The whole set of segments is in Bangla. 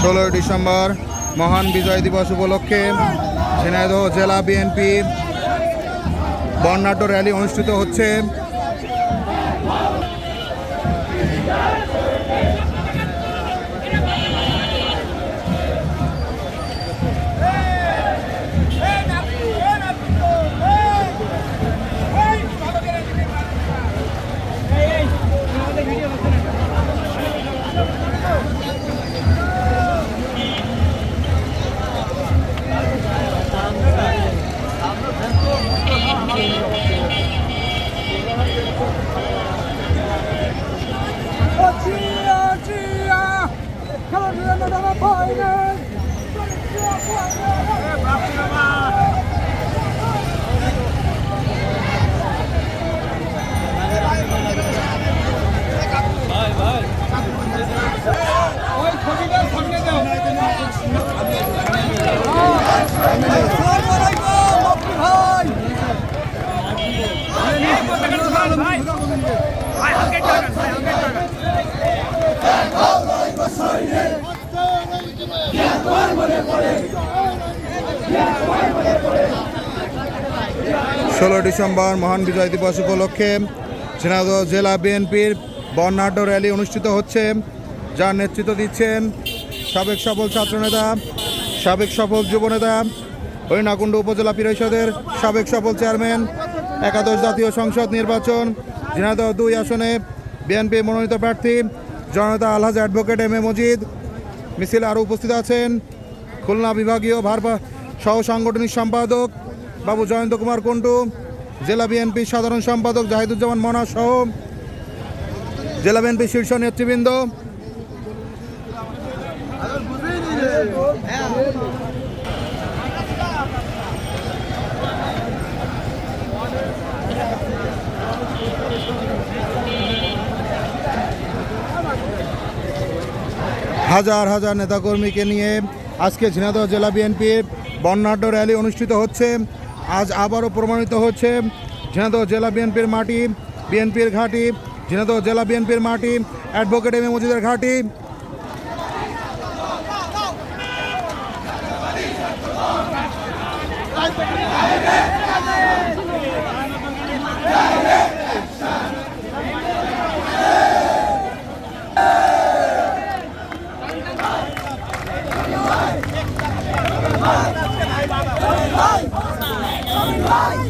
ষোলোই ডিসেম্বর মহান বিজয় দিবস উপলক্ষে ঝিনাইদহ জেলা বিএনপি বর্ণাঢ্য র্যালি অনুষ্ঠিত হচ্ছে। ষোলো ডিসেম্বর মহান বিজয় দিবস উপলক্ষে ঝিনাইদহ জেলা বিএনপির বর্ণাঢ্য র্যালি অনুষ্ঠিত হচ্ছে, যার নেতৃত্ব দিচ্ছেন সাবেক সফল ছাত্রনেতা, সাবেক সফল যুবনেতা হরিণাকুণ্ড উপজেলা পরিষদের সাবেক সফল চেয়ারম্যান, একাদশ জাতীয় সংসদ নির্বাচন, ঝিনাইদহ দুই আসনে বিএনপি মনোনীত প্রার্থী, জনতা Alhaj advocate M A Majid. মিছিলে আরও উপস্থিত আছেন খুলনা বিভাগীয় ভার সহ সাংগঠনিক সম্পাদক বাবু জয়ন্ত কুমার কুন্টু, জেলা বিএনপি সাধারণ সম্পাদক জাহিদুজ্জামান মনা সহ জেলা বিএনপি শীর্ষ নেতৃবৃন্দ। হাজার হাজার নেতাকর্মীকে নিয়ে আজকে ঝিনাইদহ জেলা বিএনপির বর্ণাঢ্য র্যালি অনুষ্ঠিত হচ্ছে। আজ আবারও প্রমাণিত হচ্ছে ঝিনাদহ জেলা বিএনপির মাটি, বিএনপির ঘাঁটি ঝিনাদহ জেলা বিএনপির মাটি, অ্যাডভোকেট এম এ মজিদের ঘাঁটি। Vai!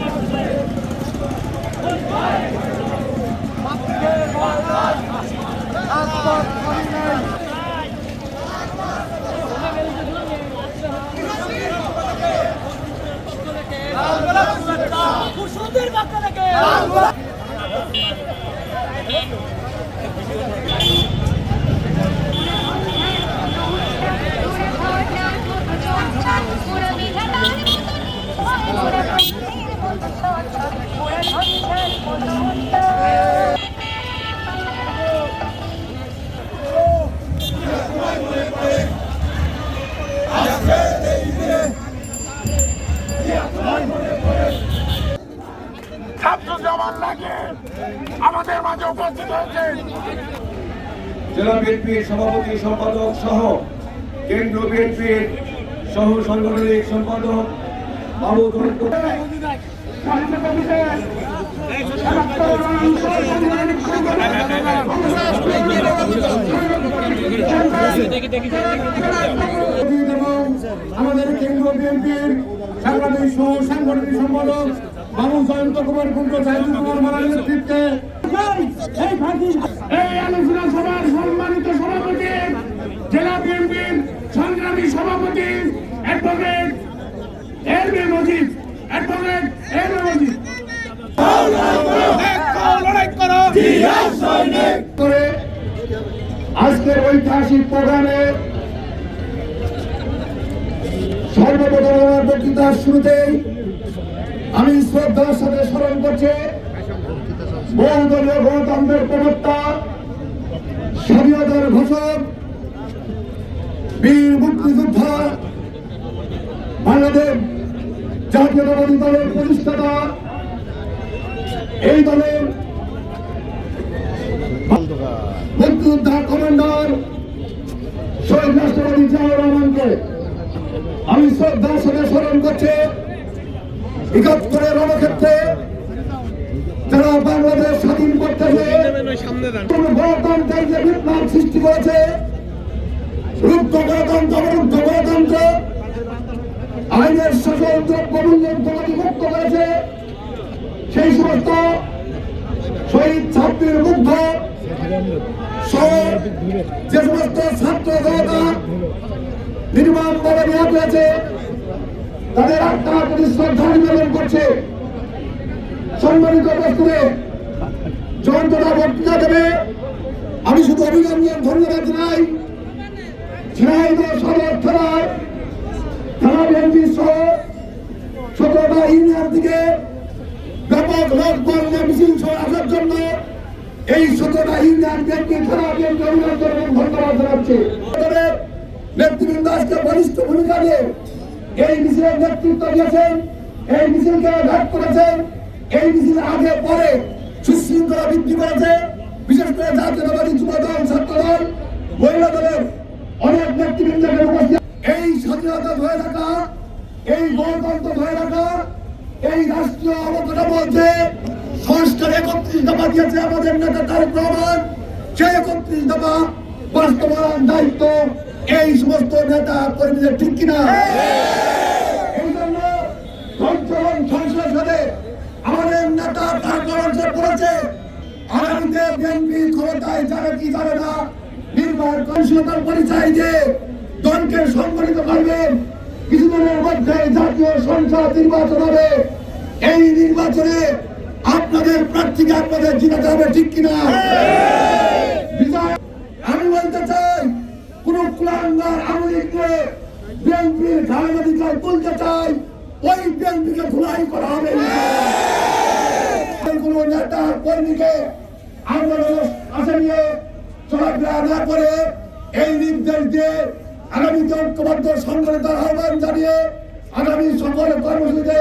পুরো ছাত্র জেলা বিএনপির সভাপতি সম্পাদক সহ কেন্দ্র বিএনপির সহ সাংগঠনিক সম্পাদক আমাদের কেন্দ্রীয় বিএনপির সাংবাদিক সহ সাংগঠনিক সম্পাদক বাবু জয়ন্ত কুমার কুণ্ড, জাহিদুল কুমার মালার নেতৃত্বে আলোচনা সভার সম্মানিত সভাপতি, জেলা বিএনপির সংগ্রামী সভাপতি অ্যাডভোকেট আজকের ঐতিহাসিক প্রোগ্রামে সর্বপ্রথম আমার বক্তৃতার শুরুতেই আমি শ্রদ্ধার সাথে স্মরণ করছি বহুদলীয় গণতন্ত্রের প্রবক্তা, স্বাধীনতার ঘোষক, বীর মুক্তিযোদ্ধা বাংলাদেশ জাতীয়তাবাদী দলের প্রতিষ্ঠাতা। এই দলের মুক্তিযোদ্ধা কমান্ডার শহীদ রাষ্ট্রপতি জিয়াউর রহমানকে আমি শ্রদ্ধার সাথে স্মরণ করছি। একাত্তরের রণক্ষেত্রে যারা বাংলাদেশ স্বাধীন করতে হয়ে গণতন্ত্রের যে বিপ্লব সৃষ্টি করেছে, রুদ্ধ গণতন্ত্র অবরুদ্ধ গণতন্ত্র আইনের শাসন দ্রব্য মূল্যের মুক্ত করেছে, সেই সমস্ত শহীদ ছাত্রীর মুগ্ধ যে সমস্ত ছাত্র জনতা নির্মাণ ভাবে নিহত হয়েছে, তাদের আত্মার প্রতি শ্রদ্ধা নিবেদন করছে। সম্মানিত বস্তুরে জয়ন্তটা বক্তৃতা দেবে। আমি শুধু অভিনন্দন, ধন্যবাদ জানাই। ঝিনাইদহ সদর থানা বিএনপি সহ ইউনিয়ন থেকে ব্যাপক লোক মিছিল আসার জন্য এই সতেরোটা ইউনিয়ন অভিনন্দন এবং ধন্যবাদ জানাচ্ছি নেতৃবৃন্দ আজকে বলিষ্ঠ ভূমিকা নিয়ে এই মিছিলের নেতৃত্ব দিয়েছেন, এই মিছিলকে ঘাট করেছেন, এই মিছিল আগে পরে সুশৃঙ্খলা বৃদ্ধি করেছে। বিশেষ করে জাতীয়তাবাদী যুব দল ছাত্র দল মহিলা দলের অনেক উপস্থিত এই স্বাধীনতা ধরে রাখা এই গণতন্ত্র ধরে রাখা এই রাষ্ট্রীয় অবকাঠামো যে সংস্কার একত্রিশ দফা দিয়েছে আমাদের নেতা তারেক রহমান। সেই একত্রিশ দফা বাস্তবায়ন দায়িত্ব এই সমস্ত নেতা কর্মীদের, ঠিক কিনা? এই জন্য আমাদের নেতা তারেক বলেছে, আগামীতে বিএনপি ক্ষমতায় কি যাবে না কৌশলতার পরিচয় যে দলকে সংগঠিত করবেন। কিছুদিনের মধ্যে জাতীয় সংসদ নির্বাচন হবে। এই নির্বাচনে আপনাদের প্রার্থীকে আপনাদের জিতাতে হবে, ঠিক কিনা? আমি বলতে চাই, কোন কুলাঙ্গার আমলিকে বিএনপির ঘাড়াঘাটিকায় তুলতে চাই, ওই বিএনপিকে ধুলাই করা হবে। কোন নেতা কর্মীকে আন্দোলন আসে নিয়ে চলাফেরা না করে এই নির্দেশ দিয়ে আগামীতে ঐক্যবদ্ধ সংগঠনের আহ্বান জানিয়ে আগামী সকল কর্মসূচিতে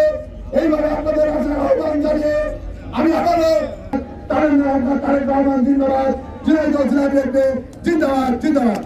এইভাবে আপনাদের আসার আহ্বান জানিয়ে আমি আবারও তারেক রহমান তারেক রহমান জিন্দাবাদ জিনাইদ জিন্দাবাদ জিন্দাবাদ।